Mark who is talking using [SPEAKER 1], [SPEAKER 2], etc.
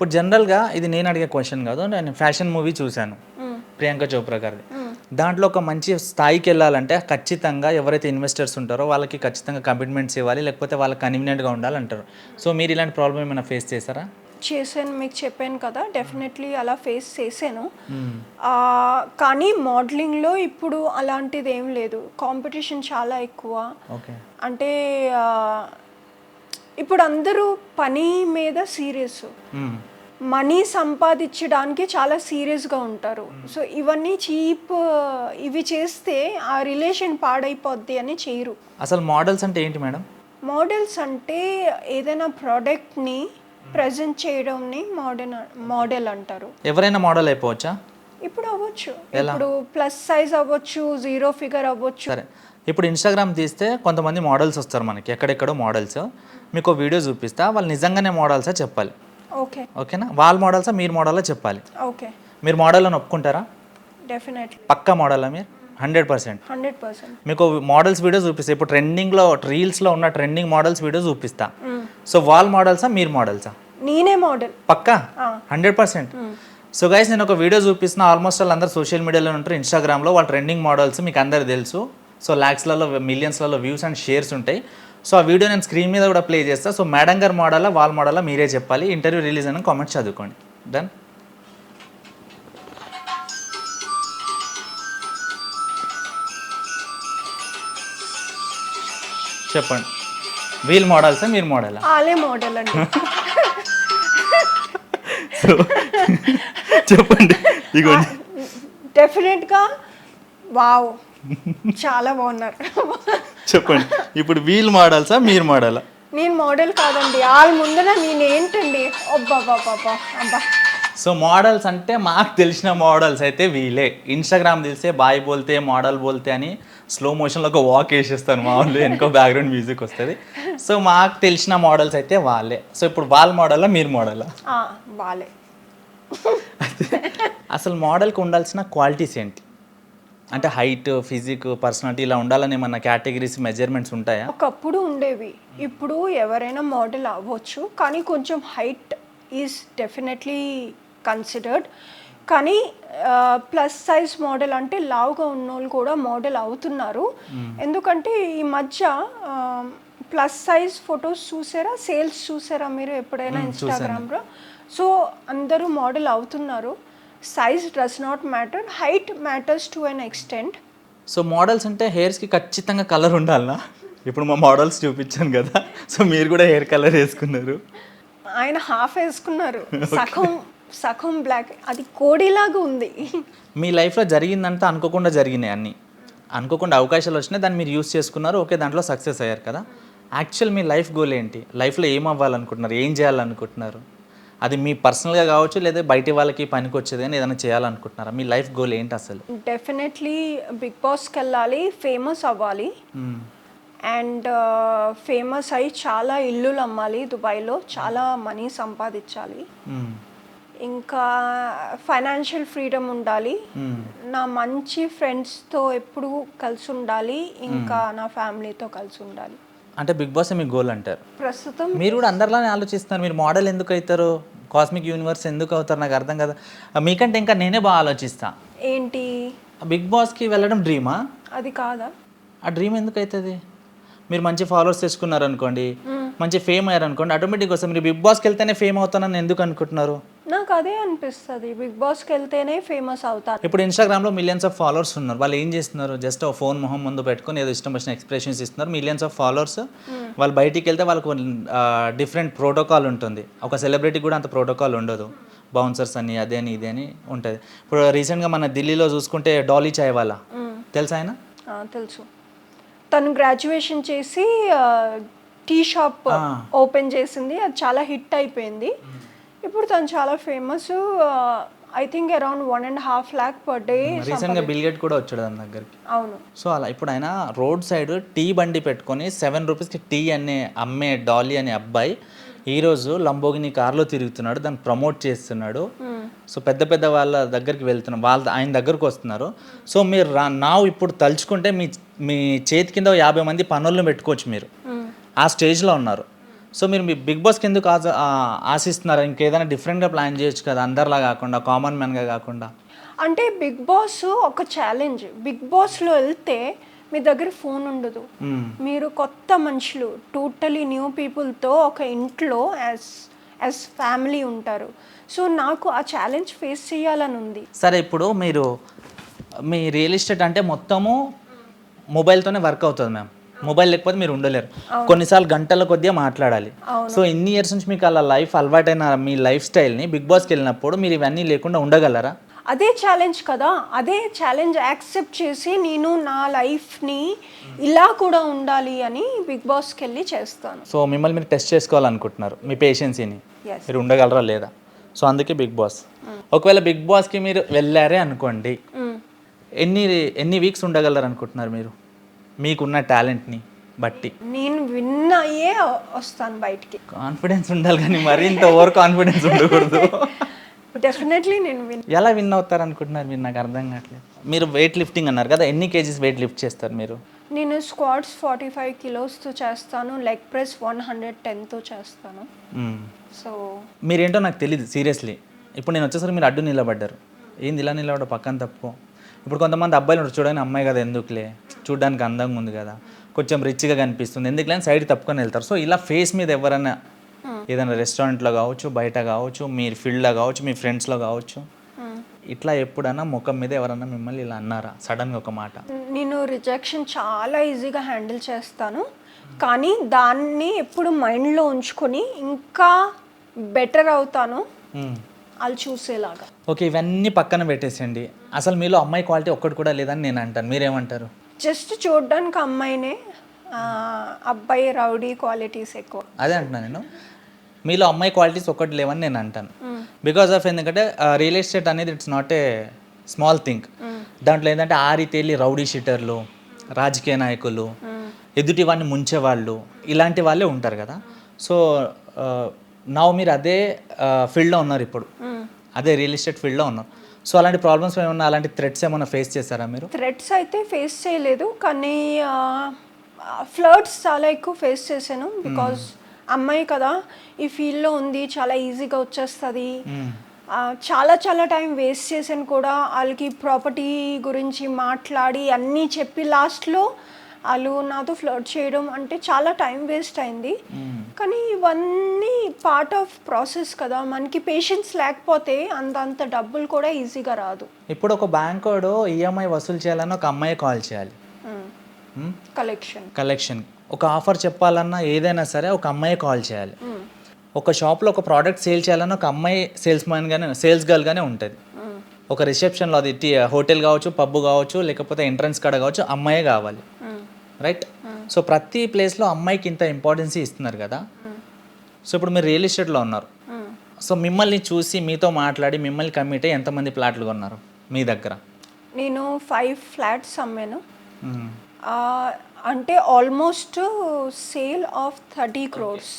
[SPEAKER 1] ఇప్పుడు జనరల్గా ఇది నేను అడిగే క్వశ్చన్ కాదు నేను ఫ్యాషన్ మూవీ చూశాను ప్రియాంక చోప్రా గారిది. దాంట్లో ఒక మంచి స్థాయికి వెళ్ళాలంటే ఖచ్చితంగా ఎవరైతే ఇన్వెస్టర్స్ ఉంటారో వాళ్ళకి ఖచ్చితంగా కమిట్మెంట్స్ ఇవ్వాలి లేకపోతే వాళ్ళకి కన్వీనియంట్గా ఉండాలంటారు. సో మీరు ఇలాంటి ప్రాబ్లమ్ ఏమైనా ఫేస్ చేశారా?
[SPEAKER 2] చేశాను మీకు చెప్పాను కదా డెఫినెట్లీ అలా ఫేస్ చేశాను. కానీ మోడలింగ్లో ఇప్పుడు అలాంటిది ఏం లేదు. కాంపిటీషన్ చాలా ఎక్కువ.
[SPEAKER 1] ఓకే.
[SPEAKER 2] అంటే ఇప్పుడు అందరూ పని మీద సీరియస్ మనీ సంపాదించడానికి చాలా సీరియస్గా ఉంటారు. సో ఇవన్నీ చీప్ ఇవి చేస్తే ఆ రిలేషన్ పాడైపోద్ది అని చేయరు.
[SPEAKER 1] అసలు మోడల్స్ అంటే ఏంటి మేడం?
[SPEAKER 2] మోడల్స్ అంటే ఏదైనా ప్రోడక్ట్ని ప్రజెంట్ చేయడంని మోడల్ మోడల్ అంటారు.
[SPEAKER 1] ఎవరైనా మోడల్ అయిపోవచ్చా?
[SPEAKER 2] ఇప్పుడు అవ్వచ్చు. ఇప్పుడు ప్లస్ సైజ్ అవ్వచ్చు జీరో ఫిగర్ అవ్వచ్చు.
[SPEAKER 1] సరే. ఇప్పుడు ఇన్స్టాగ్రామ్ తీస్తే కొంతమంది మోడల్స్ వస్తారు మనకి ఎక్కడెక్కడో మోడల్స్. మీకు వీడియో చూపిస్తా వాళ్ళు నిజంగానే మోడల్సా చెప్పాలి.
[SPEAKER 2] ఓకే
[SPEAKER 1] ఓకేనా? వాళ్ళ మోడల్సా మీరు మోడల్లో చెప్పాలి.
[SPEAKER 2] ఓకే
[SPEAKER 1] మీరు మోడల్ అని ఒప్పుకుంటారా?
[SPEAKER 2] డెఫినెట్లీ
[SPEAKER 1] పక్కా మోడలా మీరు? Hundred percent.
[SPEAKER 2] Hundred percent.
[SPEAKER 1] మీకు మోడల్స్ వీడియో చూపిస్తా. ఇప్పుడు ట్రెండింగ్లో రీల్స్లో ఉన్న ట్రెండింగ్ మోడల్స్ వీడియో చూపిస్తా. సో వాళ్ళ మోడల్సా మీరు మోడల్సా
[SPEAKER 2] నేనే మోడల్
[SPEAKER 1] పక్కా? Hundred percent. సో గైస్ నేను ఒక వీడియో చూపిస్తున్నా. ఆల్మోస్ట్ వాళ్ళు అందరు సోషల్ మీడియాలో ఉంటారు ఇన్స్టాగ్రామ్లో వాళ్ళ ట్రెండింగ్ మోడల్స్ మీకు అందరు తెలుసు. సో ల్యాక్స్లలో మిలియన్స్లలో వ్యూస్ అండ్ షేర్స్ ఉంటాయి. సో ఆ వీడియో నేను స్క్రీన్ మీద కూడా ప్లే చేస్తా. సో మేడం గారు మోడలా వాళ్ళ మోడలా మీరే చెప్పాలి. ఇంటర్వ్యూ రిలీజ్ అని కామెంట్స్ చదువుకోండి. డన్ చెప్పండి. వీల్ మోడల్సా మీరు మోడలా?
[SPEAKER 2] ఆలే మోడల్ అండి.
[SPEAKER 1] సో చెప్పండి. ఇగోండి
[SPEAKER 2] డెఫినెట్గా వావ్ చాలా బాగున్నారు.
[SPEAKER 1] చెప్పండి. ఇప్పుడు వీల్ మోడల్సా మీరు మోడలా?
[SPEAKER 2] నేను మోడల్ కాదండి. వాళ్ళ ముందర నేను ఏంటండి? అబ్బా బాబా అబ్బా.
[SPEAKER 1] సో మోడల్స్ అంటే మాకు తెలిసిన మోడల్స్ అయితే వీలే ఇన్స్టాగ్రామ్ తెలిసే బాయ్ బోల్తే మోడల్ బోల్తే అని స్లో మోషన్లో ఒక వాక్ వేసేస్తాను మా వాళ్ళు వెనుకో బ్యాక్గ్రౌండ్ మ్యూజిక్ వస్తుంది. సో మాకు తెలిసిన మోడల్స్ అయితే వాళ్ళే. సో ఇప్పుడు వాళ్ళ మోడలా మీరు మోడలా?
[SPEAKER 2] ఆ, వాళ్ళే.
[SPEAKER 1] అసలు మోడల్కి ఉండాల్సిన క్వాలిటీస్ ఏంటి? అంటే హైట్ ఫిజిక్ పర్సనాలిటీ ఇలా ఉండాలని ఏమన్నా కేటగిరీస్ మెజర్మెంట్స్ ఉంటాయా?
[SPEAKER 2] ఒకప్పుడు ఉండేవి. ఇప్పుడు ఎవరైనా మోడల్ అవ్వచ్చు కానీ కొంచెం హైట్ ఈజ్ డెఫినెట్లీ కన్సిడర్డ్ కానీ ప్లస్ సైజ్ మోడల్ అంటే లావుగా ఉన్నోళ్ళు కూడా మోడల్ అవుతున్నారు. ఎందుకంటే ఈ మధ్య ప్లస్ సైజ్ ఫొటోస్ చూసారా? సేల్స్ చూసారా మీరు ఎప్పుడైనా ఇన్స్టాగ్రామ్లో సో అందరూ మోడల్ అవుతున్నారు. Size does not matter height matters to an extent
[SPEAKER 1] so models అంటే హెయిర్స్కి ఖచ్చితంగా కలర్ ఉండాలనా? ఇప్పుడు మా మోడల్స్ చూపించాను కదా సో మీరు కూడా హెయిర్ కలర్ వేసుకున్నారు.
[SPEAKER 2] ఆయన హాఫ్ వేసుకున్నారు. సగం సగం బ్లాక్ అది కోడిలాగా ఉంది.
[SPEAKER 1] మీ లైఫ్లో జరిగిందంతా అనుకోకుండా జరిగినాయి అన్నీ. అనుకోకుండా అవకాశాలు వచ్చినాయి దాన్ని మీరు యూస్ చేసుకున్నారు ఓకే దాంట్లో సక్సెస్ అయ్యారు కదా. యాక్చువల్ మీ లైఫ్ గోల్ ఏంటి? లైఫ్లో ఏం అవ్వాలనుకుంటున్నారు? ఏం చేయాలనుకుంటున్నారు? అది మీ పర్సనల్గా కావచ్చు లేదా బయటి వాళ్ళకి పనికి వచ్చేది అని ఏదైనా చేయాలనుకుంటున్నారా? మీ లైఫ్ గోల్ ఏంటి అసలు?
[SPEAKER 2] డెఫినెట్లీ బిగ్ బాస్కి వెళ్ళాలి ఫేమస్ అవ్వాలి. అండ్ ఫేమస్ అయి చాలా ఇల్లులు అమ్మాలి దుబాయ్లో చాలా మనీ సంపాదించాలి. ఇంకా ఫైనాన్షియల్ ఫ్రీడమ్ ఉండాలి. నా మంచి ఫ్రెండ్స్తో ఎప్పుడు కలిసి ఉండాలి ఇంకా నా ఫ్యామిలీతో కలిసి ఉండాలి.
[SPEAKER 1] అంటే బిగ్ బాస్ మీ గోల్ అంటారు.
[SPEAKER 2] ప్రస్తుతం
[SPEAKER 1] మీరు కూడా అందరిలానే ఆలోచిస్తున్నారు మీరు మోడల్ ఎందుకు అవుతారు? కాస్మిక్ యూనివర్స్ ఎందుకు అవుతారు నాకు అర్థం కదా. మీకంటే ఇంకా నేనే బాగా ఆలోచిస్తా.
[SPEAKER 2] ఏంటి?
[SPEAKER 1] బిగ్ బాస్కి వెళ్ళడం డ్రీమా?
[SPEAKER 2] అది కాదా?
[SPEAKER 1] ఆ డ్రీమ్ ఎందుకు అవుతుంది? మీరు మంచి ఫాలోవర్స్ తెచ్చుకున్నారు అనుకోండి మంచి ఫేమ్ అయ్యారు అనుకోండి ఆటోమేటిక్ వస్తుంది మీరు బిగ్ బాస్కి వెళ్తేనే ఫేమ్ అవుతానని ఎందుకు అనుకుంటున్నారు?
[SPEAKER 2] నాకు అదే అనిపిస్తుంది. బిగ్ బాస్కి వెళ్తేనే ఫేమస్ అవుతాను.
[SPEAKER 1] ఇప్పుడు ఇన్స్టాగ్రామ్లో మిలియన్స్ ఆఫ్ ఫాలోవర్స్ ఉన్నారు. వాళ్ళు ఏం చేస్తున్నారు? జస్ట్ ఫోన్ మొహం ముందు పెట్టుకొని ఏదో ఇష్టం వచ్చిన ఎక్స్ప్రెషన్స్ ఇస్తున్నారు. మిలియన్స్ ఆఫ్ ఫాలోవర్స్ వాళ్ళు బయటికి వెళ్తే వాళ్ళకు డిఫరెంట్ ప్రోటోకాల్ ఉంటుంది. ఒక సెలబ్రిటీ కూడా అంత ప్రోటోకాల్ ఉండదు. బౌన్సర్స్ అని అదే అని ఇదే అని ఉంటుంది. ఇప్పుడు రీసెంట్గా మన ఢిల్లీలో చూసుకుంటే డాలీ చాయ్ వాళ్ళ. తెలుసా ఆయన?
[SPEAKER 2] తెలుసు. తను గ్రాడ్యుయేషన్ చేసి టీ షాప్ ఓపెన్ చేసింది. అది చాలా హిట్ అయిపోయింది. ఇప్పుడు తను చాలా famous. I think around one and half lakh per day
[SPEAKER 1] రీసెంట్గా బిల్గేట్ కూడా వచ్చాడు దాని దగ్గరికి.
[SPEAKER 2] అవును.
[SPEAKER 1] సో అలా ఇప్పుడు ఆయన రోడ్ సైడ్ టీ బండి పెట్టుకొని సెవెన్ రూపీస్కి టీ అనే అమ్మే డాలీ అనే అబ్బాయి ఈరోజు లంబోగిని కార్లో తిరుగుతున్నాడు. దాన్ని ప్రమోట్ చేస్తున్నాడు. సో పెద్ద పెద్ద వాళ్ళ దగ్గరికి వెళ్తున్నాం. వాళ్ళ ఆయన దగ్గరకు వస్తున్నారు. సో మీరు నా ఇప్పుడు తలుచుకుంటే మీ మీ చేతి కింద యాభై మంది పనులను పెట్టుకోవచ్చు మీరు. ఆ స్టేజ్లో ఉన్నారు. సో మీరు మీ బిగ్ బాస్కి ఎందుకు ఆశిస్తున్నారు? ఇంకేదైనా డిఫరెంట్గా ప్లాన్ చేయొచ్చు కదా అందరిలా కాకుండా కామన్ మ్యాన్గా కాకుండా.
[SPEAKER 2] అంటే బిగ్ బాస్ ఒక ఛాలెంజ్. బిగ్ బాస్లో వెళ్తే మీ దగ్గర ఫోన్ ఉండదు. మీరు కొత్త మనుషులు టోటలీ న్యూ పీపుల్తో ఒక ఇంట్లో యాజ్ యాజ్ ఫ్యామిలీ ఉంటారు. సో నాకు ఆ ఛాలెంజ్ ఫేస్ చేయాలని ఉంది.
[SPEAKER 1] సరే ఇప్పుడు మీరు మీ రియల్ ఎస్టేట్ అంటే మొత్తము మొబైల్తోనే వర్క్ అవుతుంది మ్యామ్. మొబైల్ లేకపోతే మీరు ఉండలేరు. కొన్నిసార్లు గంటల కొద్దిగా మాట్లాడాలి. సో ఇన్ని ఇయర్స్ నుంచి మీకు అలా లైఫ్ అలవాటైన మీ లైఫ్ స్టైల్ని బిగ్ బాస్కి వెళ్ళినప్పుడు మీరు ఇవన్నీ లేకుండా ఉండగలరా?
[SPEAKER 2] అదే ఛాలెంజ్ కదా. అదే ఛాలెంజ్ యాక్సెప్ట్ చేసి నేను నా లైఫ్ని ఇలా కూడా ఉండాలి అని బిగ్ బాస్కి వెళ్ళి చేస్తాను.
[SPEAKER 1] సో మిమ్మల్ని మీరు టెస్ట్ చేసుకోవాలనుకుంటున్నారు మీ పేషెన్సీని. మీరు ఉండగలరా లేదా? సో అందుకే బిగ్ బాస్ ఒకవేళ బిగ్ బాస్కి మీరు వెళ్ళారే అనుకోండి. ఎన్ని ఎన్ని వీక్స్ ఉండగలరు అనుకుంటున్నారు మీరు? మీకున్న టాలెంట్ని బట్టి.
[SPEAKER 2] నేను విన్ అయ్యే వస్తాను బయటికి.
[SPEAKER 1] కాన్ఫిడెన్స్ ఉండాలి కానీ మరీ ఇంత ఓవర్ కాన్ఫిడెన్స్ ఉండకూడదు.
[SPEAKER 2] డెఫినెట్లీ నేను విన్
[SPEAKER 1] ఎలా విన్ అవుతారు అనుకుంటున్నారు మీరు? నాకు అర్థం కావట్లేదు. మీరు వెయిట్ లిఫ్టింగ్ అన్నారు కదా ఎన్ని కేజీస్ వెయిట్ లిఫ్ట్ చేస్తారు మీరు?
[SPEAKER 2] నేను స్క్వాడ్స్ ఫార్టీ ఫైవ్ కిలోస్తో చేస్తాను లెగ్ ప్రెస్ వన్ హండ్రెడ్ టెన్తో చేస్తాను. సో
[SPEAKER 1] మీరేంటో నాకు తెలియదు సీరియస్లీ ఇప్పుడు నేను వచ్చేసరికి మీరు అడ్డు నిలబడ్డారు. ఏంది ఇలా నిలబడ్డ పక్కన తప్పు ఇప్పుడు కొంతమంది అబ్బాయిలు ఉంటారు చూడని అమ్మాయి కదా ఎందుకులే? చూడడానికి అందంగా ఉంది కదా. కొంచెం రిచ్గా కనిపిస్తుంది. ఎందుకులే అని సైడ్ తప్పుకొని వెళ్తారు. సో ఇలా ఫేస్ మీద ఎవరైనా ఏదైనా రెస్టారెంట్లో కావచ్చు బయట కావచ్చు మీ ఫీల్డ్లో కావచ్చు మీ ఫ్రెండ్స్లో కావచ్చు ఇట్లా ఎప్పుడైనా ముఖం మీద ఎవరన్నా మిమ్మల్ని ఇలా అన్నారా? సడన్గా ఒక మాట.
[SPEAKER 2] నేను రిజెక్షన్ చాలా ఈజీగా హ్యాండిల్ చేస్తాను. కానీ దాన్ని ఎప్పుడు మైండ్లో ఉంచుకొని ఇంకా బెటర్ అవుతాను. వాళ్ళు చూసేలాగా.
[SPEAKER 1] ఓకే ఇవన్నీ పక్కన పెట్టేసండి అసలు మీలో అమ్మాయి క్వాలిటీ ఒక్కటి కూడా లేదని నేను అంటాను. మీరేమంటారు?
[SPEAKER 2] జస్ట్ చూడడానికి అమ్మాయినే అబ్బాయి రౌడీ క్వాలిటీస్ ఎక్కువ.
[SPEAKER 1] అదే అంటున్నాను నేను. మీలో అమ్మాయి క్వాలిటీస్ ఒక్కటి లేవని నేను అంటాను. బికాస్ ఆఫ్ ఎందుకంటే రియల్ ఎస్టేట్ అనేది it's not a small thing దాంట్లో ఏంటంటే ఆరి తేలి రౌడీ షీటర్లు రాజకీయ నాయకులు ఎదుటి వాడిని ముంచేవాళ్ళు ఇలాంటి వాళ్ళే ఉంటారు కదా. సో నా మీరు అదే ఫీల్డ్లో ఉన్నారు ఇప్పుడు. అదే రియల్ ఎస్టేట్ ఫీల్డ్లో ఉన్నారు. సో అలాంటి ప్రాబ్లమ్స్ ఏమన్నా అలాంటి థ్రెట్స్ ఏమైనా ఫేస్ చేశారా మీరు?
[SPEAKER 2] థ్రెడ్స్ అయితే ఫేస్ చేయలేదు కానీ ఫ్లర్ట్స్ చాలా ఎక్కువ ఫేస్ చేశాను బికాజ్ అమ్మాయి కదా ఈ ఫీల్డ్లో ఉంది చాలా ఈజీగా వచ్చేస్తుంది. ఆ, చాలా చాలా టైం వేస్ట్ చేశాను కూడా. వాళ్ళకి ప్రాపర్టీ గురించి మాట్లాడి అన్నీ చెప్పి లాస్ట్లో వాళ్ళు నాతో ఫ్లర్ట్ చేయడం అంటే చాలా టైం వేస్ట్ అయింది. కానీ ఇవన్నీ పార్ట్ ఆఫ్ ప్రాసెస్ కదా. మనకి పేషెన్స్ లేకపోతే అంత అంత డబ్బులు కూడా ఈజీగా రాదు.
[SPEAKER 1] ఇప్పుడు ఒక బ్యాంక్ వాడు ఈఎంఐ వసూలు చేయాలని ఒక అమ్మాయి కాల్ చేయాలి. Hmm?
[SPEAKER 2] కలెక్షన్
[SPEAKER 1] కలెక్షన్ ఒక ఆఫర్ చెప్పాలన్నా ఏదైనా సరే ఒక అమ్మాయి కాల్ చేయాలి. ఒక షాప్లో ఒక ప్రోడక్ట్ సేల్ చేయాలన్నా ఒక అమ్మాయి సేల్స్ మ్యాన్ గానే సేల్స్ గర్ల్ గానే ఉంటుంది. ఒక రిసెప్షన్లో అది హోటల్ కావచ్చు పబ్ కావచ్చు లేకపోతే ఎంట్రన్స్ కాడ కావచ్చు అమ్మాయే కావాలి. రైట్ సో ప్రతి ప్లేస్లో అమ్మాయికి ఇంత ఇంపార్టెన్స్ ఇస్తున్నారు కదా. సో ఇప్పుడు మీరు రియల్ ఎస్టేట్లో ఉన్నారు. సో మిమ్మల్ని చూసి మీతో మాట్లాడి మిమ్మల్ని కమిట్ అయ్యి ఎంతమంది ప్లాట్లు కొన్నారు మీ దగ్గర?
[SPEAKER 2] నేను ఫైవ్ ఫ్లాట్స్ అమ్మాను. అంటే almost sale of thirty crores